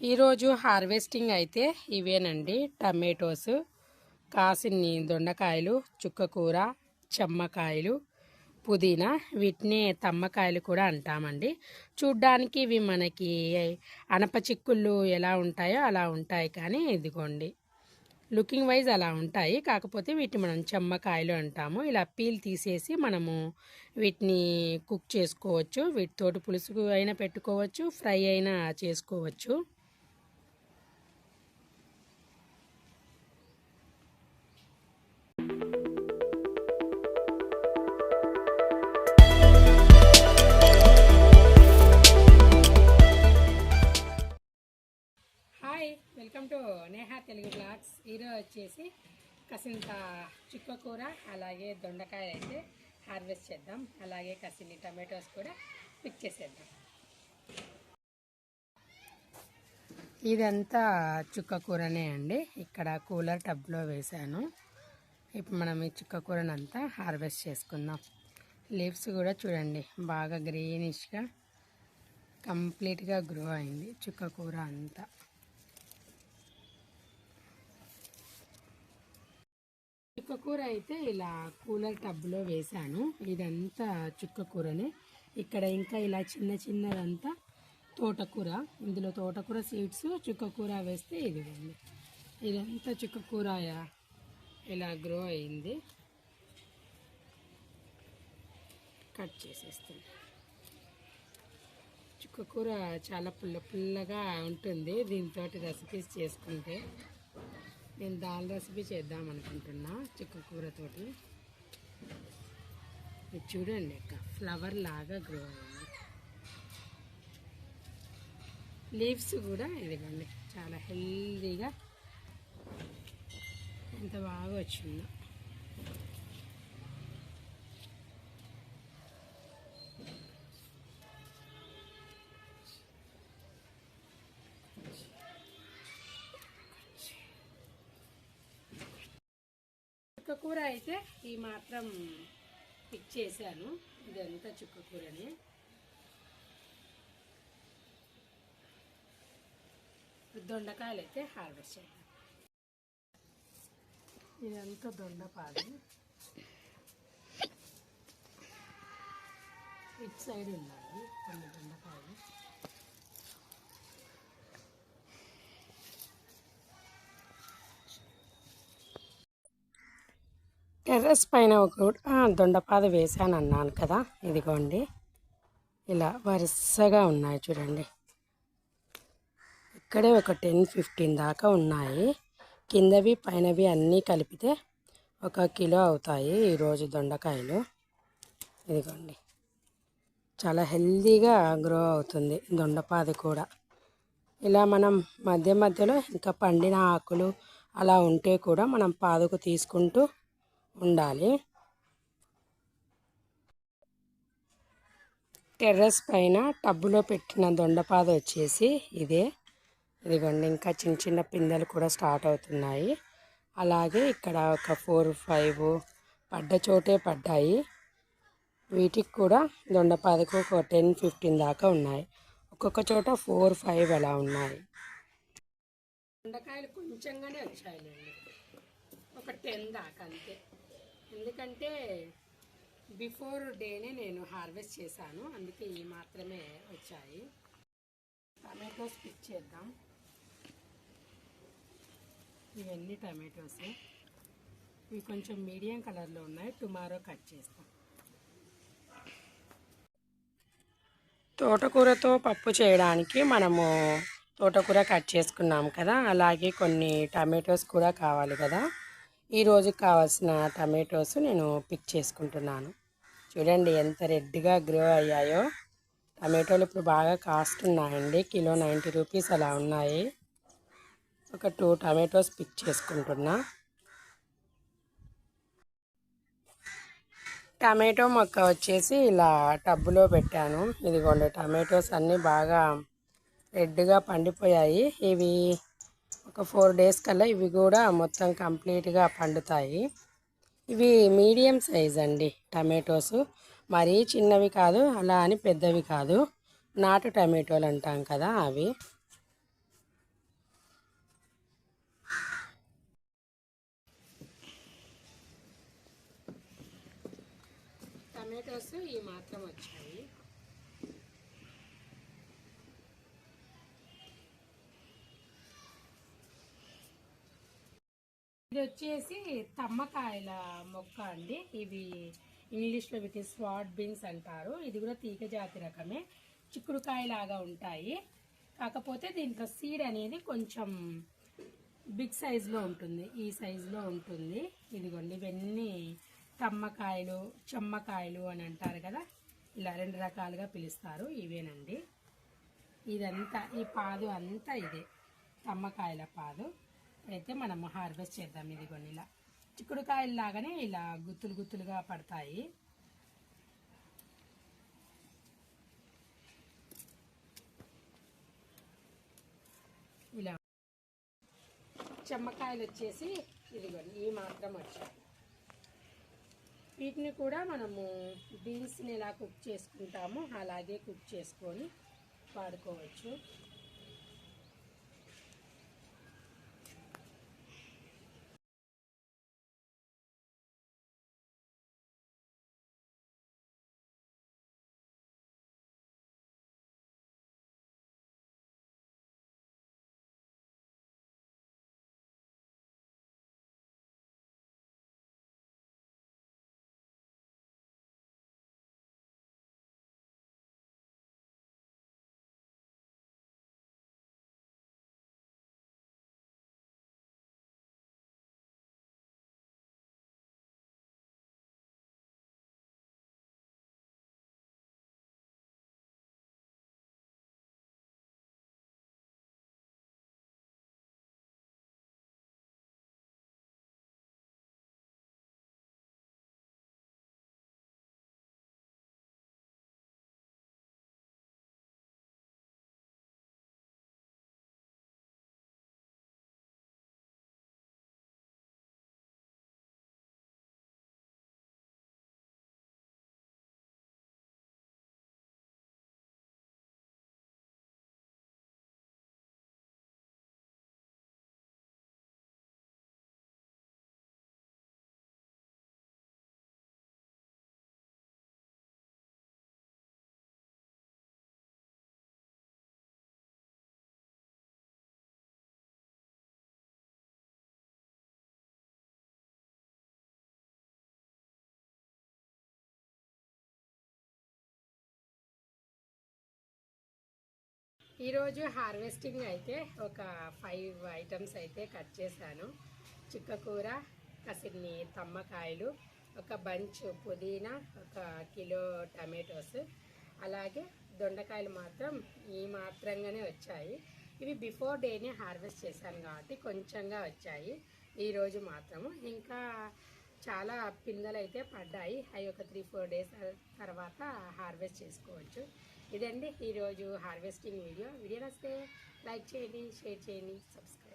ఈరోజు హార్వెస్టింగ్ అయితే ఇవేనండి. టమాటోస్ కాసిన్ని దొండకాయలు చుక్కకూర చెమ్మకాయలు పుదీనా. వీటిని తమ్మకాయలు కూడా అంటామండి. చూడ్డానికి ఇవి మనకి అనప చిక్కుళ్ళు ఎలా ఉంటాయో అలా ఉంటాయి కానీ ఇదిగోండి. లుకింగ్ వైజ్ అలా ఉంటాయి. కాకపోతే వీటిని మనం చెమ్మకాయలు అంటాము. ఇలా పీల్ తీసేసి మనము వీటిని కుక్ చేసుకోవచ్చు. వీటితోటి పులుసు అయినా పెట్టుకోవచ్చు ఫ్రై అయినా చేసుకోవచ్చు. Welcome to Neha Telugu blogs. ఈరోజు వచ్చేసి కసింత చుక్కకూర అలాగే దొండకాయ అయితే హార్వెస్ట్ చేద్దాం. అలాగే కసిన్ని టమాటోస్ కూడా పిక్ చేసేద్దాం. ఇదంతా చుక్కకూరనే అండి. ఇక్కడ కూలర్ టబ్లో వేశాను. ఇప్పుడు మనం ఈ చుక్కకూరనంతా హార్వెస్ట్ చేసుకుందాం. లీవ్స్ కూడా చూడండి బాగా గ్రీనిష్గా కంప్లీట్గా గ్రో అయింది చుక్కకూర అంతా. చుక్కకూర అయితే ఇలా కూలర్ టబ్లో వేశాను. ఇదంతా చుక్కకూరనే ఇక్కడ ఇంకా ఇలా చిన్న చిన్నదంతా తోటకూర. ఇందులో తోటకూర సీడ్స్ చుక్కకూర వేస్తే ఇదిగోండి. ఇదంతా చుక్కకూర ఇలా గ్రో అయింది. కట్ చేసేస్తుంది చుక్కకూర చాలా పుల్ల పుల్లగా ఉంటుంది. దీంతో రెసిపీస్ చేసుకుంటే నేను దాల్ రెసిపీ చేద్దాం అనుకుంటున్నా చుక్కకూరతోటి ఇది చూడండి ఇక ఫ్లవర్ లాగా గ్రో అయింది. లీవ్స్ కూడా ఇదిగోండి చాలా హెల్దీగా ఎంత బాగా వచ్చిందో. చుక్కకూర అయితే ఈ మాత్రం పిక్ చేశాను ఇదంతా చుక్కకూరని దొండకాయలు అయితే హార్వెస్ట్ చేయాలి ఇదంతా దొండపాలు. ఇటు సైడ్ ఉన్నాయి కొన్ని దొండకాయలు టెర్రస్ పైన ఒక దొండపాద వేసాను అన్నాను కదా ఇదిగోండి. ఇలా వరుసగా ఉన్నాయి చూడండి. ఇక్కడే ఒక టెన్ ఫిఫ్టీన్ దాకా ఉన్నాయి. కిందవి పైనవి అన్నీ కలిపితే ఒక కిలో అవుతాయి ఈరోజు దొండకాయలు. ఇదిగోండి. చాలా హెల్దీగా గ్రో అవుతుంది దొండపాది కూడా. ఇలా మనం మధ్య మధ్యలో ఇంకా పండిన ఆకులు అలా ఉంటే కూడా మనం పాదుకు తీసుకుంటూ ఉండాలి. టెర్రస్ పైన టబ్బులో పెట్టిన దొండపాద వచ్చేసి ఇదే. ఇదిగోండి ఇంకా చిన్న చిన్న పిందెలు కూడా స్టార్ట్ అవుతున్నాయి. అలాగే ఇక్కడ ఒక ఫోర్ ఫైవ్ పడ్డ చోటే పడ్డాయి. వీటికి కూడా దొండపాదకు ఒక టెన్ ఫిఫ్టీన్ దాకా ఉన్నాయి. ఒక్కొక్క చోట ఫోర్ ఫైవ్ అలా ఉన్నాయి. దొండకాయలు కొంచెంగానే వచ్చాయిలేండి. ఒక టెన్ దాకా అంతే. ఎందుకంటే బిఫోర్ డేనే నేను హార్వెస్ట్ చేశాను అందుకే ఈ మాత్రమే వచ్చాయి. టమాటోస్ పిక్ చేద్దాం. ఇవన్నీ టమాటోస్. ఇవి కొంచెం మీడియం కలర్లో ఉన్నాయి టుమారో కట్ చేస్తాం. తోటకూరతో పప్పు చేయడానికి మనము తోటకూర కట్ చేసుకున్నాం కదా అలాగే కొన్ని టమాటోస్ కూడా కావాలి కదా. ఈరోజు కావాల్సిన టమాటోస్ నేను పిక్ చేసుకుంటున్నాను. చూడండి ఎంత రెడ్గా గ్రో అయ్యాయో. టమాటోలు ఇప్పుడు బాగా కాస్ట్ ఉన్నాయండి. కిలో నైంటీ రూపీస్ అలా ఉన్నాయి. ఒక టూ టమాటోస్ పిక్ చేసుకుంటున్నా. టమాటో మొక్క వచ్చేసి ఇలా టబ్బులో పెట్టాను. ఇదిగోండి టమాటోస్ అన్నీ బాగా రెడ్గా పండిపోయాయి. ఇవి ఒక ఫోర్ డేస్ కల్లా ఇవి కూడా మొత్తం కంప్లీట్గా పండుతాయి. ఇవి మీడియం సైజ్ అండి టమాటోస్. మరీ చిన్నవి కాదు అలా అని పెద్దవి కాదు. నాటు టమాటోలు అంటాం కదా అవి. టమాటోస్ ఈ మాత్రం వచ్చాయి. ఇది వచ్చేసి తమ్మకాయల మొక్క అండి. ఇవి ఇంగ్లీష్లో వీటి స్వాట్ బీన్స్ అంటారు. ఇది కూడా తీగ జాతి రకమే. చిక్కుడుకాయ లాగా ఉంటాయి. కాకపోతే దీంట్లో సీడ్ అనేది కొంచెం బిగ్ సైజులో ఉంటుంది. ఈ సైజులో ఉంటుంది. ఇదిగోండి ఇవన్నీ తమ్మకాయలు చెమ్మకాయలు అని అంటారు కదా. ఇలా రెండు రకాలుగా పిలుస్తారు. ఇవేనండి. ఇదంతా ఈ పాదు అంతా ఇదే. తమ్మకాయల పాదు. అయితే మనం హార్వెస్ట్ చేద్దాం ఇది కొన్ని ఇలా చిక్కుడుకాయలు లాగానే ఇలా గుత్తులు గుత్తులుగా పడతాయి. ఇలా చెమ్మకాయలు వచ్చేసి ఇదిగోండి ఈ మాత్రం వచ్చాయి. వీటిని కూడా మనము బీన్స్ని ఎలా కుక్ చేసుకుంటామో అలాగే కుక్ చేసుకొని వాడుకోవచ్చు. ఈరోజు హార్వెస్టింగ్ అయితే ఒక ఫైవ్ ఐటమ్స్ అయితే కట్ చేశాను. చిక్కకూర కసిన్ని తమ్మకాయలు ఒక బంచ్ పుదీనా ఒక కిలో టమాటోస్ అలాగే దొండకాయలు మాత్రం ఈ మాత్రంగానే వచ్చాయి. ఇవి బిఫోర్ డేనే హార్వెస్ట్ చేశాను కాబట్టి కొంచెంగా వచ్చాయి. ఈరోజు మాత్రము ఇంకా చాలా పిందెలు అయితే పడ్డాయి. అవి ఒక త్రీ ఫోర్ డేస్ తర్వాత హార్వెస్ట్ చేసుకోవచ్చు. ఇదండి ఈరోజు హార్వెస్టింగ్ వీడియో. వీడియో నచ్చితే లైక్ చేయండి షేర్ చేయండి సబ్స్క్రైబ్